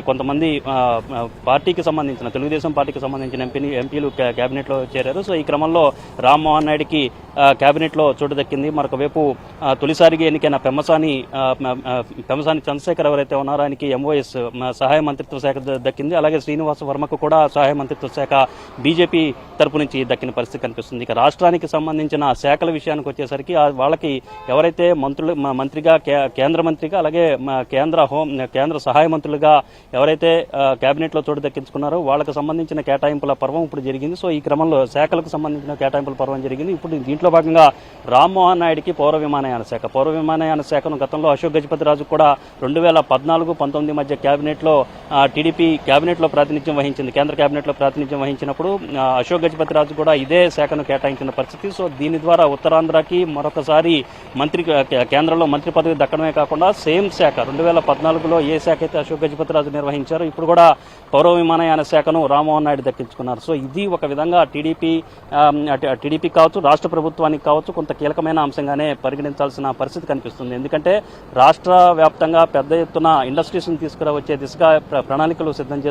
కొంతమంది ఆ, పార్టీకి సంబంధించిన తెలుగుదేశం పార్టీకి సంబంధించిన ఎంపీ ఎంపీలు కా- కేబినెట్లో చేరారు. సో ఈ క్రమంలో రామ్మోహన్ నాయుడికి కేబినెట్లో చోటు దక్కింది. మరొక వైపు తొలిసారిగా ఎన్నికైన పెమ్మసాని పెమ్మసాని చంద్రశేఖర్ ఎవరైతే ఉన్నారో ఆయనకి ఎంఓఎస్ సహాయ మంత్రిత్వ శాఖ దక్కింది. అలాగే శ్రీనివాస వర్మకు కూడా సహాయ మంత్రిత్వ శాఖ బీజేపీ తరపు నుంచి దక్కిన పరిస్థితి కనిపిస్తుంది. ఇక రాష్ట్రానికి సంబంధించిన శాఖల విషయానికి వచ్చేసరికి వాళ్ళకి ఎవరైతే మంత్రులు మ- మంత్రిగా కే- కేంద్ర మంత్రిగా అలాగే కేంద్ర హోం కేంద్ర సహాయ మంత్రులుగా ఎవరైతే కేబినెట్లో చోటు దక్కించుకున్నారో వాళ్ళకి సంబంధించిన కేటాయింపుల పర్వం ఇప్పుడు జరిగింది. సో ఈ క్రమంలో శాఖలకు సంబంధించిన కేటాయింపుల పర్వం జరిగింది. ఇప్పుడు దీంట్లో భాగంగా రామ్మోహన్ నాయుడికి పౌర విమానయాన శాఖ. పౌర విమానయాన శాఖను గతంలో అశోక్ గజపతి రాజు కూడా రెండు వేల పద్నాలుగు పంతొమ్మిది మధ్య కేబినెట్లో టీడీపీ కేబినెట్లో ప్రాతినిధ్యం వహించింది. కేంద్ర క్యాబినెట్లో ప్రాతినిధ్యం వహించినప్పుడు అశోక్ గజపతి రాజు కూడా ఇదే శాఖను కేటాయించిన పరిస్థితి. సో దీని ద్వారా ఉత్తరాంధ్రకి మరొకసారి మంత్రి కేంద్రంలో మంత్రి పదవి దక్కడమే కాకుండా సేమ్ శాఖ రెండు వేల పద్నాలుగులో ఏ శాఖ అయితే అశోక్ గజపతి రాజు నిర్వహించారో ఇప్పుడు కూడా పౌర విమానయాన శాఖను రామ్మోహన్ నాయుడు దక్కించుకున్నారు. సో ఇది ఒక విధంగా టీడీపీ టీడీపీ కావచ్చు రాష్ట్ర ప్రభుత్వం ప్రభుత్వానికి కావచ్చు కొంత కీలకమైన అంశంగానే పరిగణించాల్సిన పరిస్థితి కనిపిస్తుంది. ఎందుకంటే రాష్ట్ర వ్యాప్తంగా పెద్ద ఎత్తున ఇండస్ట్రీస్ని తీసుకురావచ్చే దిశగా ప్రణాళికలు సిద్ధం